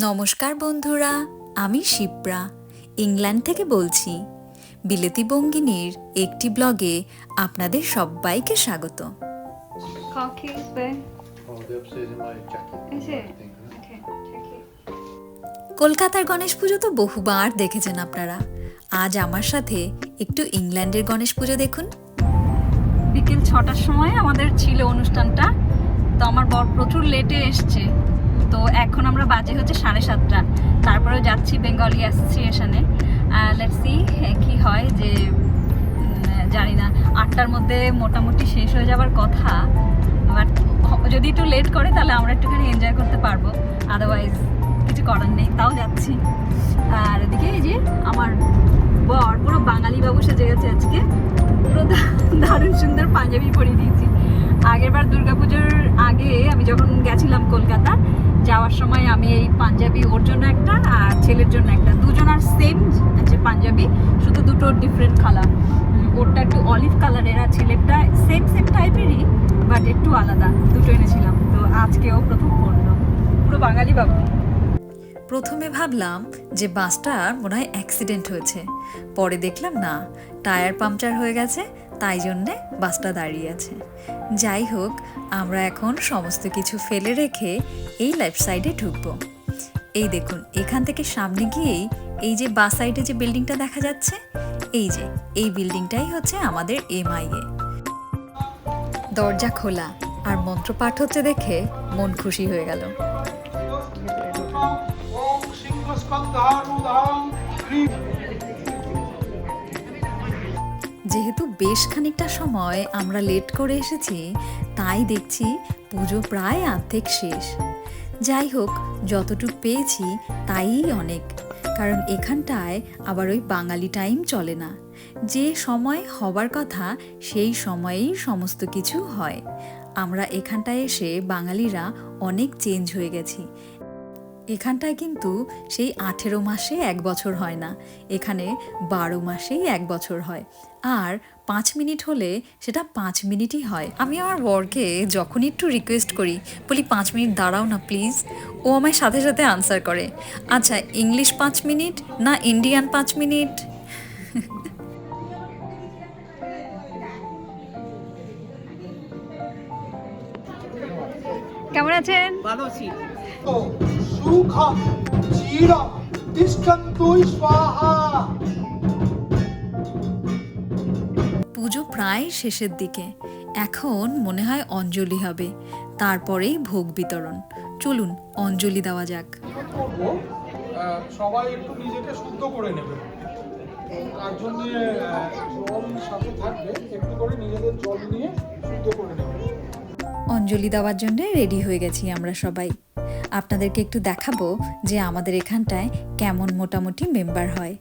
নমস্কার বন্ধুরা আমি শিপ্রা ইংল্যান্ড থেকে বলছি। বিলেতি বঙ্গিনীর একটি ব্লগে আপনাদের সবাইকে স্বাগত? Oh. কলকাতার গণেশ পুজো তো বহুবার দেখেছেন আপনারা। আজ আমার সাথে একটু ইংল্যান্ডের গণেশ পুজো দেখুন। বিকেল ছটার সময় আমাদের ছিল অনুষ্ঠানটা তো আমার বর প্রচুর লেটে এসছে। তো এখন আমরা বাজে হচ্ছে সাড়ে সাতটা। তারপরে যাচ্ছি বেঙ্গলি অ্যাসোসিয়েশনে লেটস সি কি হয় যে জানি না। আটটার মধ্যে মোটামুটি শেষ হয়ে যাবার কথা। বাট যদি একটু লেট করে, তাহলে আমরা একটুখানি এনজয় করতে পারব। আদারওয়াইজ কিছু করার নেই। তাও যাচ্ছি। আর এদিকে এই যে, আমার বর, পুরো বাঙালি বাবু সেজে গেছে আজকে। পুরো দারুণ সুন্দর পাঞ্জাবি পরিয়ে দিয়েছি। আগেরবার দুর্গাপুজোর আগে আমি যখন গেছিলাম কলকাতা যাওয়ার সময় আমি এই পাঞ্জাবি ওর জন্য একটা আর ছেলের জন্য একটা। দুজনার সেম আছে পাঞ্জাবি, শুধু দুটো ডিফারেন্ট কালার ওরটা একটু অলিভ কালারের আর ছেলেরটা সেম সেম টাইপেরই বাট একটু আলাদা। দুটো এনেছিলাম। তো আজকেও প্রথম পড়ল পুরো বাঙালি বাবু। প্রথমে ভাবলাম যে বাসটার মনে হয় অ্যাক্সিডেন্ট হয়েছে। পরে দেখলাম না টায়ার পাংচার হয়ে গেছে তাই জন্যে বাসটা দাঁড়িয়ে আছে। যাই হোক, আমরা এখন সমস্ত কিছু ফেলে রেখে এই লেফট সাইডে ঢুকবো। এই দেখুন, এখান থেকে সামনে গিয়েই এই যে বাস সাইডে যে বিল্ডিংটা দেখা যাচ্ছে, এই যে, এই বিল্ডিংটাই হচ্ছে আমাদের এমআইএ দরজা খোলা, আর মন্ত্রপাঠ হচ্ছে দেখে মন খুশি হয়ে গেল। ওম যেহেতু বেশ খানিকটা সময় আমরা লেট করে এসেছি, তাই দেখছি পুজো প্রায় অর্ধেক শেষ। যাই হোক, যতটুকু পেয়েছি তাই অনেক, কারণ এখানটায় আবার ওই বাঙালি টাইম চলে না। যে সময় হবার কথা, সেই সময়েই সমস্ত কিছু হয়। আমরা এখানটায় এসে বাঙালিরা অনেক চেঞ্জ হয়ে গেছি। এখানটায় কিন্তু সেই আঠেরো মাসে এক বছর হয় না। এখানে বারো মাসেই এক বছর হয়। আর পাঁচ মিনিট হলে সেটা পাঁচ মিনিটই হয়। আমি আমার বরকে যখনই একটু রিকোয়েস্ট করি বলি পাঁচ মিনিট দাঁড়াও না প্লিজ ও আমায় সাথে সাথে আনসার করে। আচ্ছা ইংলিশ পাঁচ মিনিট না ইন্ডিয়ান পাঁচ মিনিট? কেমন আছেন? সুখম চিরম তিষ্ঠন্তু স্বাহা পুজো প্রায় শেষের দিকে। এখন মনে হয় অঞ্জলি হবে। তারপরেই ভোগ বিতরণ। চলুন অঞ্জলি দেওয়া যাক। সবাই একটু নিজেকে শুদ্ধ করে নেবে। তার জন্য জল সাথে থাকবে। একটু করে নিজেদের জল নিয়ে শুদ্ধ করে নেবে। অঞ্জলি দেওয়ার জন্য রেডি হয়ে গেছি আমরা সবাই। আপনাদেরকে একটু দেখাবো যে আমাদের এখানটায় কেমন মোটামুটি মেম্বার হয়।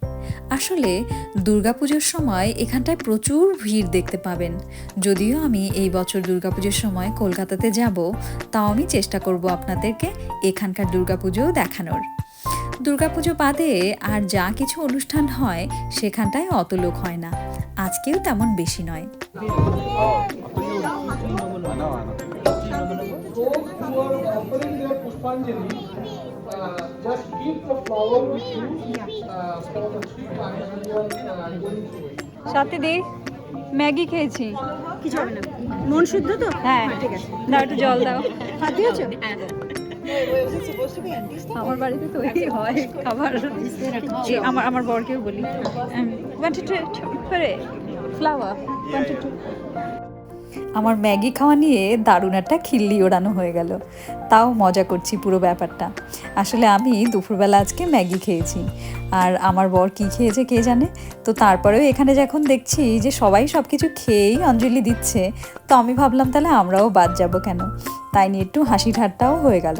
আসলে দুর্গাপুজোর সময় এখানটায় প্রচুর ভিড় দেখতে পাবেন। যদিও আমি এই বছর দুর্গাপুজোর সময় কলকাতাতে যাব, তাও আমি চেষ্টা করব আপনাদেরকে এখানকার দুর্গাপুজোও দেখানোর। দুর্গাপুজো বাদে আর যা কিছু অনুষ্ঠান হয়, সেখানটায় অত লোক হয় না। আজকেও তেমন বেশি নয়। Pushpanjali, uh, just keep the flower with you uh, for the three times when you are uh, going through it. সাথে দি ম্যাগি খেয়েছি। কিছু হবে না মন শুদ্ধ তো? হ্যাঁ। ঠিক আছে। দাও একটু জল দাও। হাত দিয়েছ? আমার বাড়িতে তো এই হয় খাবার। আমার আমার বরকেও বলি। Wanted to flower wanted to আমার ম্যাগি খাওয়া নিয়ে দারুণ একটা খিল্লি ওড়ানো হয়ে গেল। তাও মজা করছি পুরো ব্যাপারটা। আসলে আমি দুপুরবেলা আজকে ম্যাগি খেয়েছি। আর আমার বর কি খেয়েছে কে জানে? তো তারপরেও এখানে যখন দেখছি যে সবাই সব কিছু খেয়েই অঞ্জলি দিচ্ছে, তো আমি ভাবলাম তাহলে আমরাও বাদ যাব কেন? তাই নিয়ে একটু হাসি ঠাট্টাও হয়ে গেল।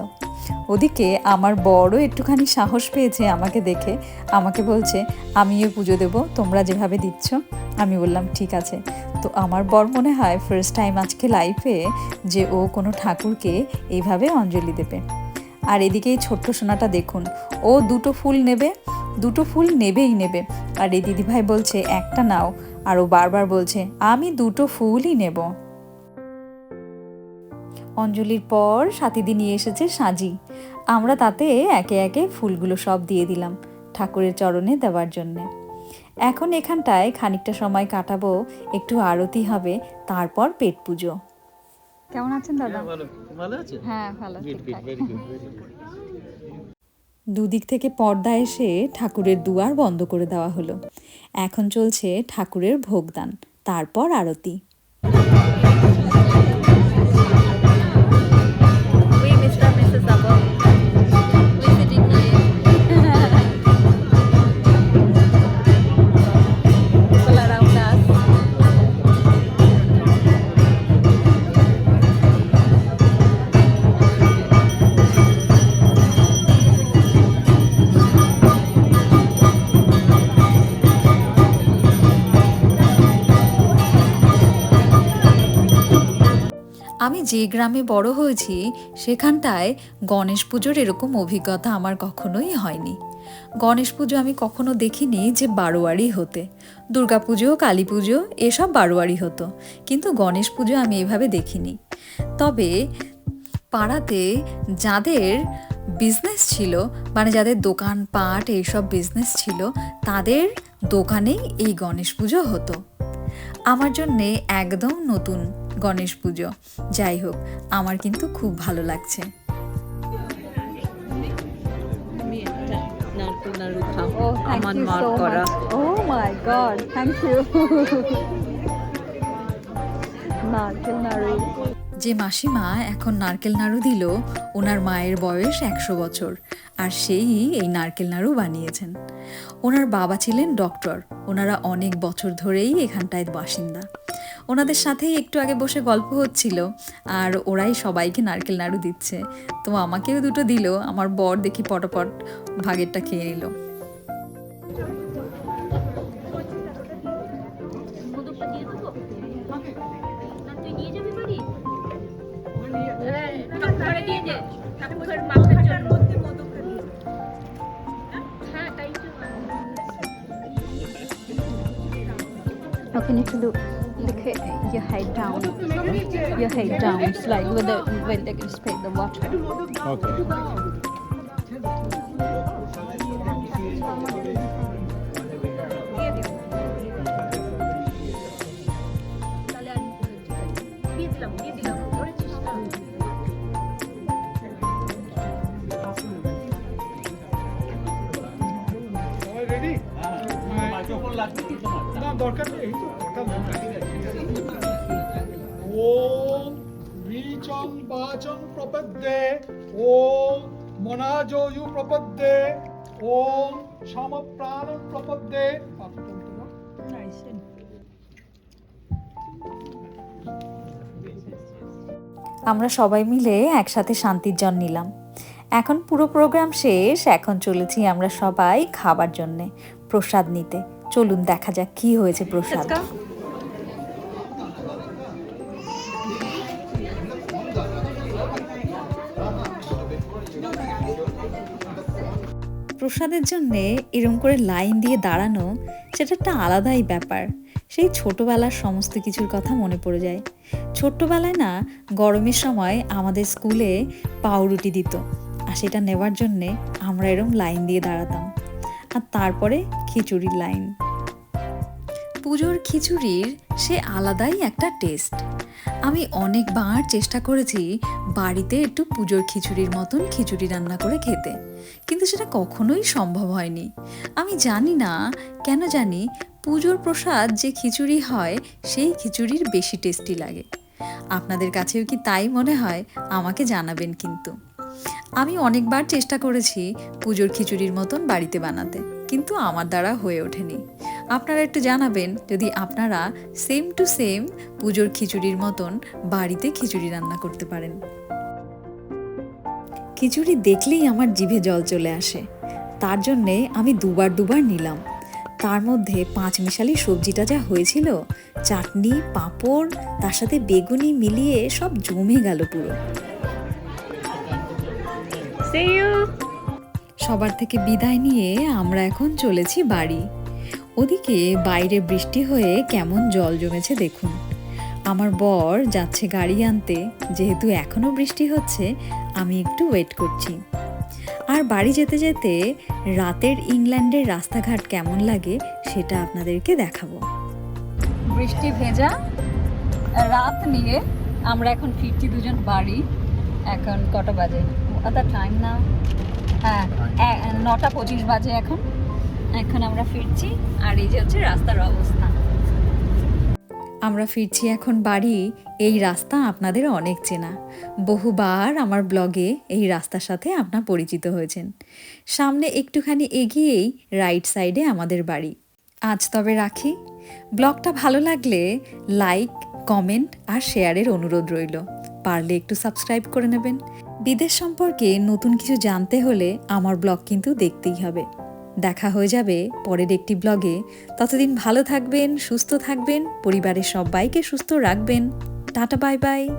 ওদিকে আমার বড় একটুখানি সাহস পেয়েছে আমাকে দেখে। আমাকে বলছে, আমিও পুজো দেবো, তোমরা যেভাবে দিচ্ছ। আমি বললাম, ঠিক আছে। তো আমার বর মনে হয় ফার্স্ট টাইম আজকে লাইফে যে ও কোনো ঠাকুরকে এইভাবে অঞ্জলি দেবে। আর এদিকে এই ছোট্ট সোনাটা দেখুন, ও দুটো ফুল নেবে, দুটো ফুল নেবেই নেবে। আর এই দিদিভাই বলছে, একটা নাও। আর ও বারবার বলছে, আমি দুটো ফুলই নেব। অঞ্জলির পর সাথীদি নিয়ে এসেছে সাজি। আমরা তাতে একে একে ফুলগুলো সব দিয়ে দিলাম ঠাকুরের চরণে দেওয়ার জন্যে। এখন এখানটায় খানিকটা সময় কাটাবো একটু আরতি হবে তারপর পেট পুজো। কেমন আছেন দাদা? ভালো। ভালো আছে? হ্যাঁ ভালো গুড দুদিক থেকে পর্দা এসে ঠাকুরের দুয়ার বন্ধ করে দেওয়া হলো। এখন চলছে ঠাকুরের ভোগদান তারপর আরতি। যে গ্রামে বড় হয়েছি, সেখানটায় গণেশ পুজোর এরকম অভিজ্ঞতা আমার কখনোই হয়নি। গণেশ পুজো আমি কখনো দেখিনি যে বারোয়ারি হতে। দুর্গা পুজো, কালী পুজো, এসব বারোয়ারি হতো। কিন্তু গণেশ পুজো আমি এভাবে দেখিনি। তবে পাড়াতে যাদের বিজনেস ছিল মানে যাদের দোকান পাট এইসব বিজনেস ছিল, তাদের দোকানেই এই গণেশ পুজো হতো। আমার জন্যে একদম নতুন গণেশ পুজো। যাই হোক আমার কিন্তু খুব ভালো লাগছে। Oh, আমার মার করা। Oh my God thank you নারকেল নাড়ু। যে মাসিমা এখন নারকেল নাড়ু দিল ওনার মায়ের বয়স একশো বছর আর সেই এই নারকেল নাড়ু বানিয়েছেন। ওনার বাবা ছিলেন ডক্টর ওনারা অনেক বছর ধরেই এখানটায় বাসিন্দা। ওনাদের সাথেই একটু আগে বসে গল্প হচ্ছিল, আর ওরাই সবাইকে নারকেল নাড়ু দিচ্ছে। তো আমাকেও দুটো দিল, আমার বর দেখি পটপট ভাগেরটা খেয়ে নিল। need to look at your head down. Your head down. It's like when, the, when they spray the water. Okay. ওম বীচং বাচং প্রপদ্যে, ওম মনাজয়ু প্রপদ্যে, ওম সমপ্রাণং প্রপদ্যে। আমরা সবাই মিলে একসাথে শান্তির জন নিলাম। এখন পুরো প্রোগ্রাম শেষ, এখন চলেছি আমরা সবাই খাবার জন্যে প্রসাদ নিতে। চলুন দেখা যাক কি হয়েছে প্রসাদ প্রসাদের জন্যে এরম করে লাইন দিয়ে দাঁড়ানো সেটা একটা আলাদাই ব্যাপার। সেই ছোটবেলার সমস্ত কিছুর কথা মনে পড়ে যায়। ছোট্টবেলায় না গরমের সময় আমাদের স্কুলে পাউরুটি দিত আর সেটা নেওয়ার জন্যে আমরা এরম লাইন দিয়ে দাঁড়াতাম। আর তারপরে খিচুড়ির লাইন পুজোর খিচুড়ির সে আলাদাই একটা টেস্ট আমি অনেকবার চেষ্টা করেছি বাড়িতে একটু পুজোর খিচুড়ির মতন খিচুড়ি রান্না করে খেতে, কিন্তু সেটা কখনোই সম্ভব হয়নি। আমি জানি না কেন জানি পুজোর প্রসাদ যে খিচুড়ি হয় সেই খিচুড়ির বেশি টেস্টি লাগে। আপনাদের কাছেও কি তাই মনে হয়? আমাকে জানাবেন কিন্তু। আমি অনেকবার চেষ্টা করেছি পুজোর খিচুড়ির মতন বাড়িতে বানাতে, কিন্তু আমার দ্বারা হয়ে ওঠেনি। আপনারা একটু জানাবেন, যদি আপনারা সেম টু সেম পুজোর খিচুড়ির মতন বাড়িতে খিচুড়ি রান্না করতে পারেন। খিচুড়ি দেখলেই আমার জিভে জল চলে আসে। তার জন্যে আমি দুবার দুবার নিলাম। তার মধ্যে পাঁচ মিশালি সবজিটা যা হয়েছিল, চাটনি, পাঁপড়, তার সাথে বেগুনি মিলিয়ে সব জমে গেল পুরো। সবার থেকে বিদায় নিয়ে আমরা এখন চলেছি বাড়ি। ওদিকে বাইরে বৃষ্টি হয়ে কেমন জল জমেছে দেখুন। আমার বর যাচ্ছে গাড়ি আনতে যেহেতু এখনও বৃষ্টি হচ্ছে আমি একটু ওয়েট করছি। আর বাড়ি যেতে যেতে রাতের ইংল্যান্ডের রাস্তাঘাট কেমন লাগে সেটা আপনাদেরকে দেখাবো। বৃষ্টি ভেজা রাত নিয়ে আমরা এখন ফিরছি দুজন বাড়ি এখন কটা বাজে? আদার টাইম না হ্যাঁ নটা পঁচিশ বাজে এখন। এখন আমরা ফিরছি আর এই যে হচ্ছে রাস্তার অবস্থা। আমরা ফিরছি এখন বাড়ি এই রাস্তা আপনাদের অনেক চেনা। বহুবার আমার ব্লগে এই রাস্তার সাথে আপনার পরিচিত হয়েছেন। সামনে একটুখানি এগিয়েই রাইট সাইডে আমাদের বাড়ি। আজ তবে রাখি। ব্লগটা ভালো লাগলে লাইক কমেন্ট আর শেয়ারের অনুরোধ রইল। পারলে একটু সাবস্ক্রাইব করে নেবেন। বিদেশ সম্পর্কে নতুন কিছু জানতে হলে আমার ব্লগ কিন্তু দেখতেই হবে। দেখা হয়ে যাবে পরের একটি ব্লগে। ততদিন ভালো থাকবেন, সুস্থ থাকবেন, পরিবারের সবাইকে সুস্থ রাখবেন। Tata, bye bye.